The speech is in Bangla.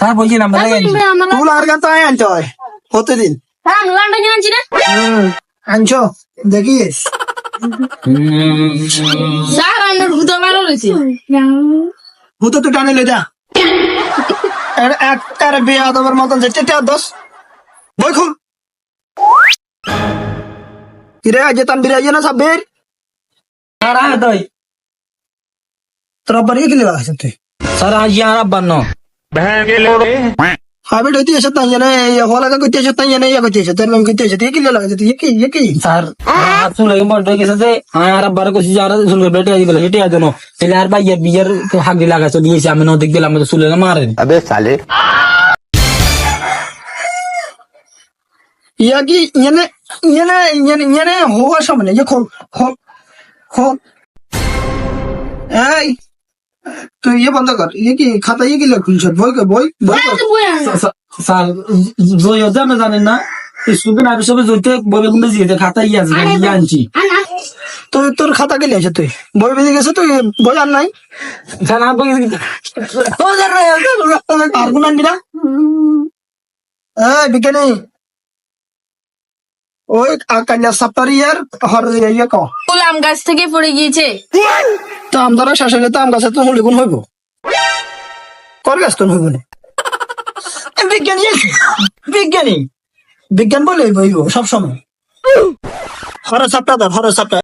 তার বলছি নাম্বার তুল আর গান তো আয় আনছো হতে দিন আনছো? দেখিস। হুতো তো টানে যা। একটার বিয়ে আদবের মতন যে চেটে দোষ বই খুল। কিরে আজ তান বিরাজ না সাব্বির স্যার আয় তাই। তোর আব্বার ইয়ে কিলে লাগাইছ তুই? স্যার আজ ইয়ার আব্বার ন। হাইব্রিড হইতে এসে তাই জানে হলাকা করতে এসে তাই জানে ইয়া করতে এসে তার নাম করতে এসে কি লাগা যেতে ইয়ে কি ইয়ে কি? স্যার আর চুল লাগে বড় হয়ে গেছে যে আর আব্বার কইছি যে আর চুল করে বেটে আইবলে হেটে আ জানো তাহলে আর ভাইয়া বিয়ের হাগড়ি লাগা চলে গেছে আমি নদী গেলাম তো চুলে না মারেন। আবে সালে ইয়া কি ইয়ানে ইয়ানে ইয়ানে ইয়ানে হওয়া সামনে ইয়া খোল খোল খোল। এই তুই ইয়ে বন্ধ কর ইয়ে কি খাতা ইয়ে কি খুলছ বই বই? বই। স্যার জয় জানেন না। স্টুডেন্ট আর সবে বলে গুলো জিতে খাতা ইয়ে আছে ইয়ে আনছি। তুই তোর খাতা গেলে আছে তুই? বই বেঁধে গেছে তুই? বই আর নাই? স্যার আব্বা আর গুণ আনবি না? এই বিজ্ঞানী। ওই কান্যা হর ইয়ে ক। ফুল আম গাছ থেকে পড়ে গিয়েছে। তো আমদারা শাসনে তো আম গাছে তো হলে গুণ হইব। কর গাছ তো হইব না। বিজ্ঞানী। বিজ্ঞানী। বিজ্ঞান বলে হইব সব সময় হর সাপ্তাহ ধর হর সাপ্তাহ